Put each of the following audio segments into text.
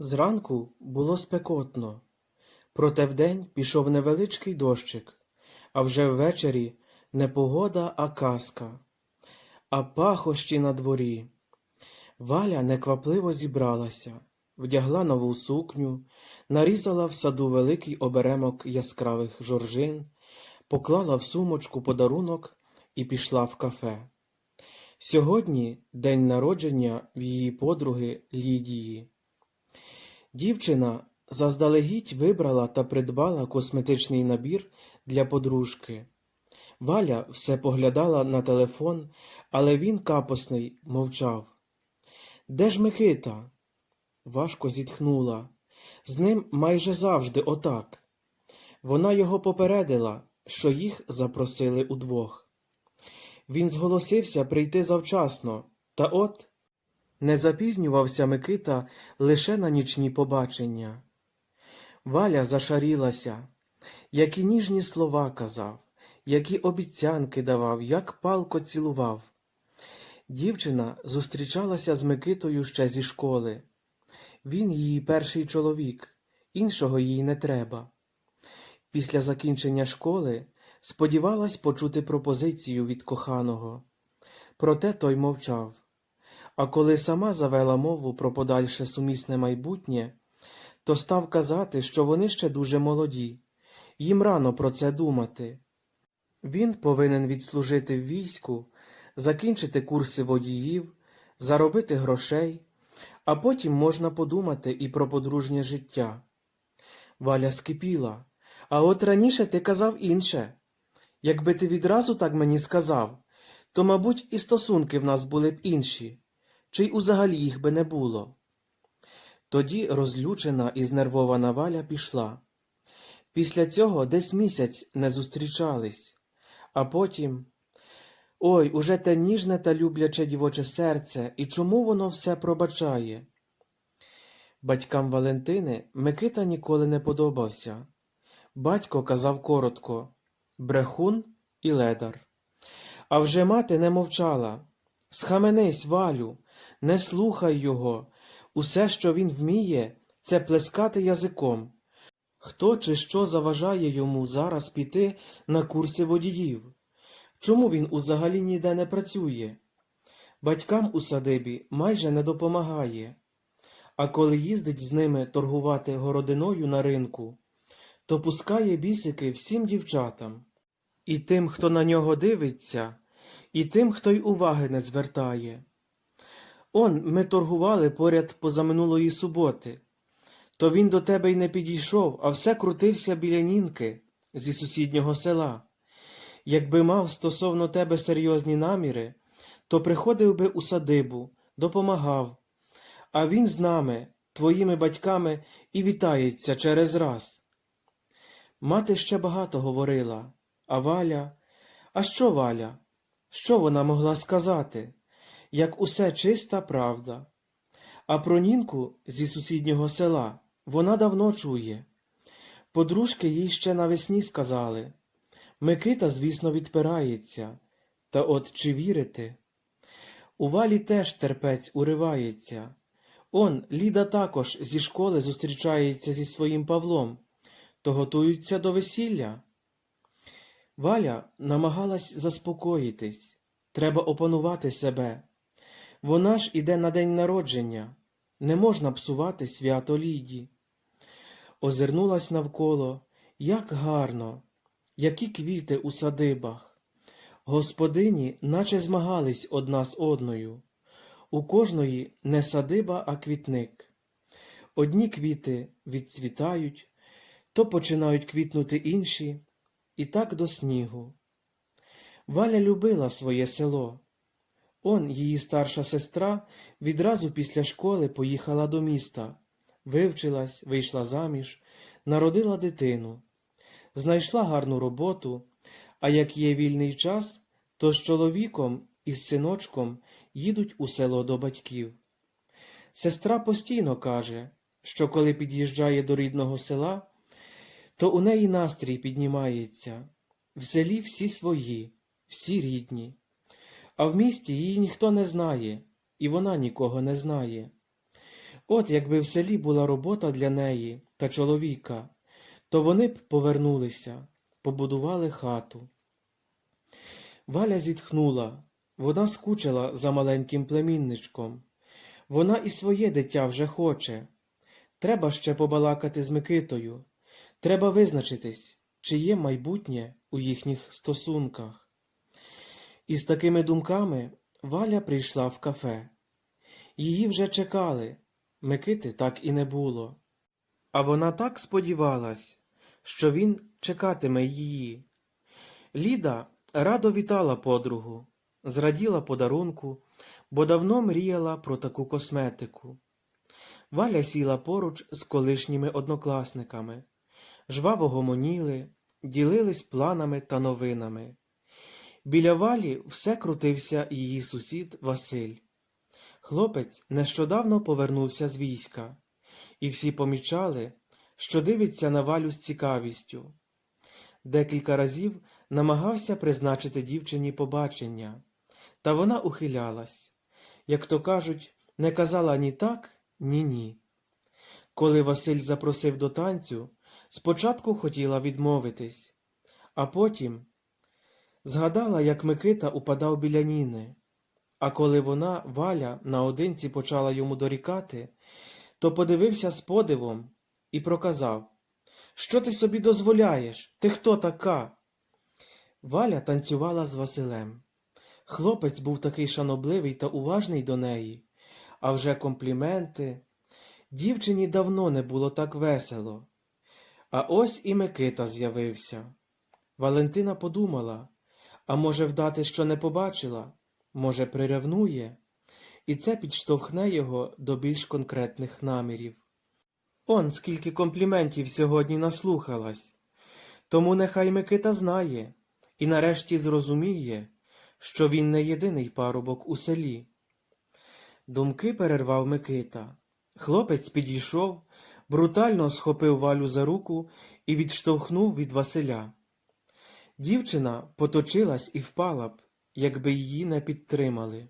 Зранку було спекотно, проте вдень пішов невеличкий дощик, а вже ввечері не погода, а казка, а пахощі на дворі. Валя неквапливо зібралася, вдягла нову сукню, нарізала в саду великий оберемок яскравих жоржин, поклала в сумочку подарунок і пішла в кафе. Сьогодні день народження в її подруги Лідії. Дівчина заздалегідь вибрала та придбала косметичний набір для подружки. Валя все поглядала на телефон, але він капосний мовчав. Де ж Микита? Важко зітхнула. З ним майже завжди отак. Вона його попередила, що їх запросили удвох. Він зголосився прийти завчасно, та от не запізнювався Микита лише на нічні побачення. Валя зашарілася, які ніжні слова казав, які обіцянки давав, як палко цілував. Дівчина зустрічалася з Микитою ще зі школи. Він її перший чоловік, іншого їй не треба. Після закінчення школи сподівалась почути пропозицію від коханого. Проте той мовчав. А коли сама завела мову про подальше сумісне майбутнє, то став казати, що вони ще дуже молоді, їм рано про це думати. Він повинен відслужити в війську, закінчити курси водіїв, заробити грошей, а потім можна подумати і про подружнє життя. Валя скипіла. А от раніше ти казав інше. Якби ти відразу так мені сказав, то, мабуть, і стосунки в нас були б інші, чи й узагалі їх би не було. Тоді розлючена і знервована Валя пішла. Після цього десь місяць не зустрічались, а потім. Ой, уже те ніжне та любляче дівоче серце, і чому воно все пробачає? Батькам Валентини Микита ніколи не подобався. Батько казав коротко брехун і ледар. А вже мати не мовчала. Схаменись, Валю, не слухай його. Усе, що він вміє, це плескати язиком. Хто чи що заважає йому зараз піти на курси водіїв? Чому він узагалі ніде не працює? Батькам у садибі майже не допомагає. А коли їздить з ними торгувати городиною на ринку, то пускає бісики всім дівчатам. І тим, хто на нього дивиться, і тим, хто й уваги не звертає. Он ми торгували поряд позаминулої суботи. То він до тебе й не підійшов, а все крутився біля нінки зі сусіднього села. Якби мав стосовно тебе серйозні наміри, то приходив би у садибу, допомагав. А він з нами, твоїми батьками, і вітається через раз. Мати ще багато говорила, а Валя. А що Валя? Що вона могла сказати? Як усе чиста правда. А про нінку зі сусіднього села вона давно чує. Подружки їй ще навесні сказали. Микита, звісно, відпирається. Та от чи вірити? У валі теж терпець уривається. Он, Ліда також зі школи зустрічається зі своїм Павлом, то готуються до весілля. Валя намагалась заспокоїтись. Треба опанувати себе. Вона ж іде на день народження. Не можна псувати свято Ліді. Озирнулась навколо. Як гарно, які квіти у садибах. Господині наче змагались одна з одною. У кожної не садиба, а квітник. Одні квіти відцвітають, то починають квітнути інші, і так до снігу. Валя любила своє село. Он її старша сестра відразу після школи поїхала до міста, вивчилась, вийшла заміж, народила дитину, знайшла гарну роботу, а як є вільний час, то з чоловіком і з синочком їдуть у село до батьків. Сестра постійно каже, що коли під'їжджає до рідного села, то у неї настрій піднімається. В селі всі свої, всі рідні, а в місті її ніхто не знає, і вона нікого не знає. От якби в селі була робота для неї та чоловіка, то вони б повернулися, побудували хату. Валя зітхнула, вона скучила за маленьким племінничком. Вона і своє дитя вже хоче. Треба ще побалакати з Микитою. Треба визначитись, чи є майбутнє у їхніх стосунках. І з такими думками Валя прийшла в кафе. Її вже чекали, Микити так і не було. А вона так сподівалась, що він чекатиме її. Ліда радо вітала подругу, зраділа подарунку, бо давно мріяла про таку косметику. Валя сіла поруч з колишніми однокласниками, жваво гомоніли, ділились планами та новинами. Біля валі все крутився її сусід Василь. Хлопець нещодавно повернувся з війська, і всі помічали, що дивиться на валю з цікавістю. Декілька разів намагався призначити дівчині побачення, та вона ухилялась, як то кажуть, не казала ні так, ні ні. Коли Василь запросив до танцю, спочатку хотіла відмовитись, а потім згадала, як Микита упадав біля Ніни. А коли вона, Валя, наодинці почала йому дорікати, то подивився з подивом і проказав Що ти собі дозволяєш? Ти хто така? Валя танцювала з Василем. Хлопець був такий шанобливий та уважний до неї, а вже компліменти. Дівчині давно не було так весело. А ось і Микита з'явився. Валентина подумала, а може вдати, що не побачила, може, приревнує, і це підштовхне його до більш конкретних намірів. Он скільки компліментів сьогодні наслухалась. Тому нехай Микита знає і нарешті зрозуміє, що він не єдиний парубок у селі. Думки перервав Микита. Хлопець підійшов, брутально схопив Валю за руку і відштовхнув від Василя. Дівчина поточилась і впала б, якби її не підтримали.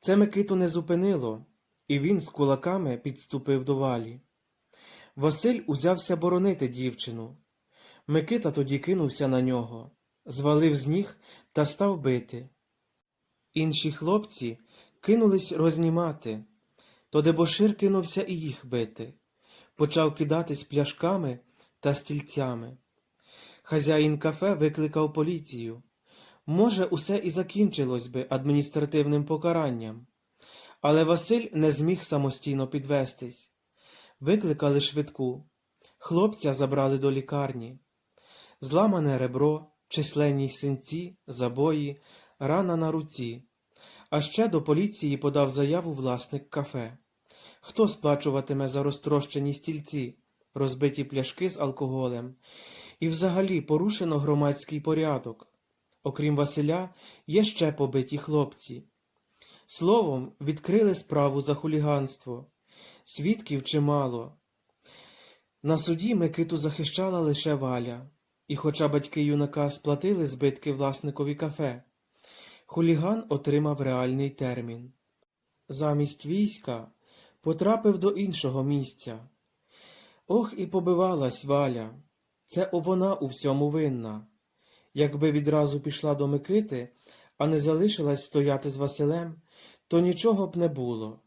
Це Микиту не зупинило, і він з кулаками підступив до валі. Василь узявся боронити дівчину. Микита тоді кинувся на нього, звалив з ніг та став бити. Інші хлопці кинулись рознімати, то дебошир кинувся і їх бити, почав кидатись пляшками та стільцями. Хазяїн кафе викликав поліцію. Може, усе і закінчилось би адміністративним покаранням, але Василь не зміг самостійно підвестись. Викликали швидку. Хлопця забрали до лікарні. Зламане ребро, численні синці, забої, рана на руці. А ще до поліції подав заяву власник кафе. Хто сплачуватиме за розтрощені стільці, розбиті пляшки з алкоголем, і взагалі порушено громадський порядок. Окрім Василя, є ще побиті хлопці. Словом, відкрили справу за хуліганство. Свідків чимало. На суді Микиту захищала лише Валя, і хоча батьки юнака сплатили збитки власникові кафе, хуліган отримав реальний термін. Замість війська потрапив до іншого місця. Ох, і побивалась Валя. Це вона у всьому винна. Якби відразу пішла до Микити, а не залишилась стояти з Василем, то нічого б не було.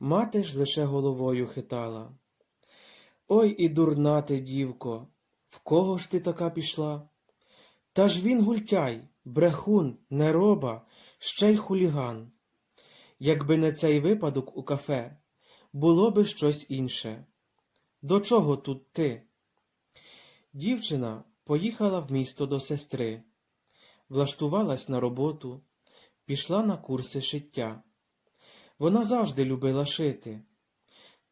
Мати ж лише головою хитала. Ой і дурна ти, дівко, в кого ж ти така пішла? Та ж він гультяй, брехун, нероба, ще й хуліган. Якби не цей випадок у кафе, було би щось інше. До чого тут ти? Дівчина поїхала в місто до сестри, влаштувалась на роботу, пішла на курси шиття. Вона завжди любила шити,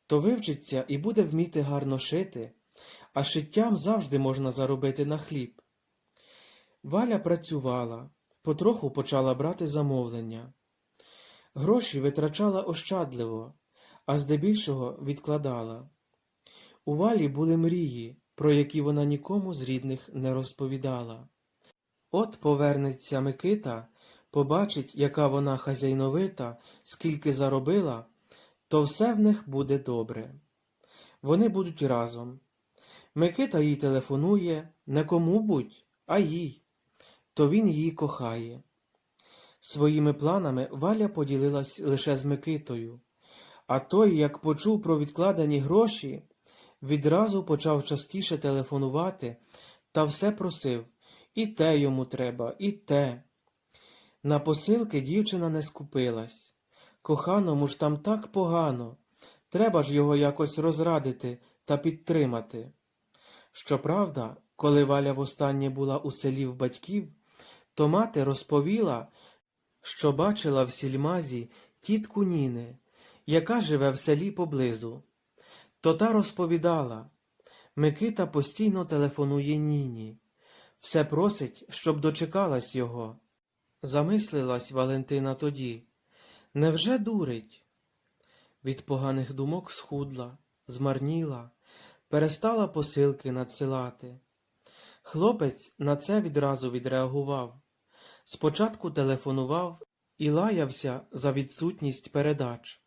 то вивчиться і буде вміти гарно шити, а шиттям завжди можна заробити на хліб. Валя працювала, потроху почала брати замовлення. Гроші витрачала ощадливо, а здебільшого відкладала. У валі були мрії, про які вона нікому з рідних не розповідала. От повернеться Микита, побачить, яка вона хазяйновита, скільки заробила, то все в них буде добре. Вони будуть разом. Микита їй телефонує не кому-будь, а їй. То він її кохає. Своїми планами Валя поділилась лише з Микитою, а той, як почув про відкладені гроші, відразу почав частіше телефонувати та все просив і те йому треба, і те. На посилки дівчина не скупилась. Коханому ж там так погано. Треба ж його якось розрадити та підтримати. Щоправда, коли Валя востаннє була у селі в батьків, то мати розповіла, що бачила в сільмазі тітку Ніни, яка живе в селі поблизу. То та розповідала, Микита постійно телефонує Ніні, все просить, щоб дочекалась його. Замислилась Валентина тоді. Невже дурить? Від поганих думок схудла, змарніла, перестала посилки надсилати. Хлопець на це відразу відреагував. Спочатку телефонував і лаявся за відсутність передач,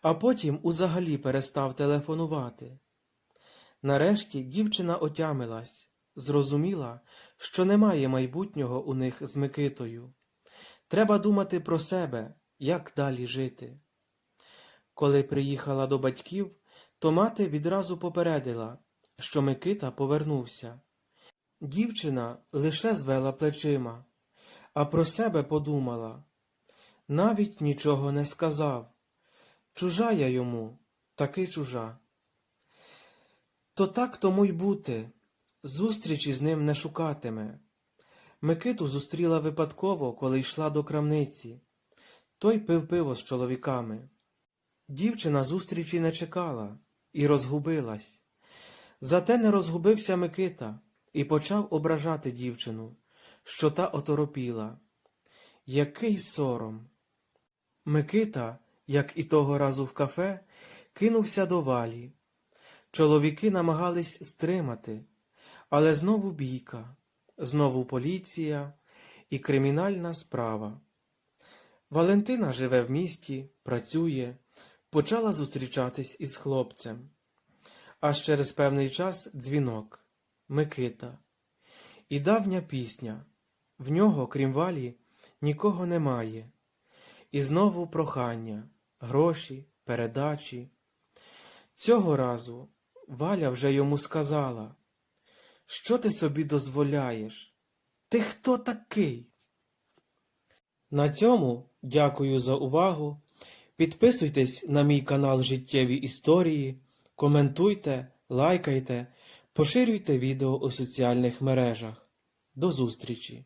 а потім узагалі перестав телефонувати. Нарешті дівчина отямилась, зрозуміла, що немає майбутнього у них з Микитою. Треба думати про себе, як далі жити. Коли приїхала до батьків, то мати відразу попередила, що Микита повернувся. Дівчина лише звела плечима, а про себе подумала. Навіть нічого не сказав. Чужа я йому, таки чужа. То так тому й бути, зустрічі з ним не шукатиме. Микиту зустріла випадково, коли йшла до крамниці. Той пив пиво з чоловіками. Дівчина зустрічі не чекала і розгубилась. Зате не розгубився Микита і почав ображати дівчину, що та оторопіла. Який сором! Микита, як і того разу в кафе, кинувся до валі. Чоловіки намагались стримати, але знову бійка, знову поліція і кримінальна справа. Валентина живе в місті, працює, почала зустрічатись із хлопцем. Аж через певний час дзвінок Микита. І давня пісня. В нього, крім валі, нікого немає. І знову прохання, гроші, передачі. Цього разу Валя вже йому сказала, що ти собі дозволяєш? Ти хто такий? На цьому дякую за увагу. Підписуйтесь на мій канал Життєві історії, коментуйте, лайкайте, поширюйте відео у соціальних мережах. До зустрічі!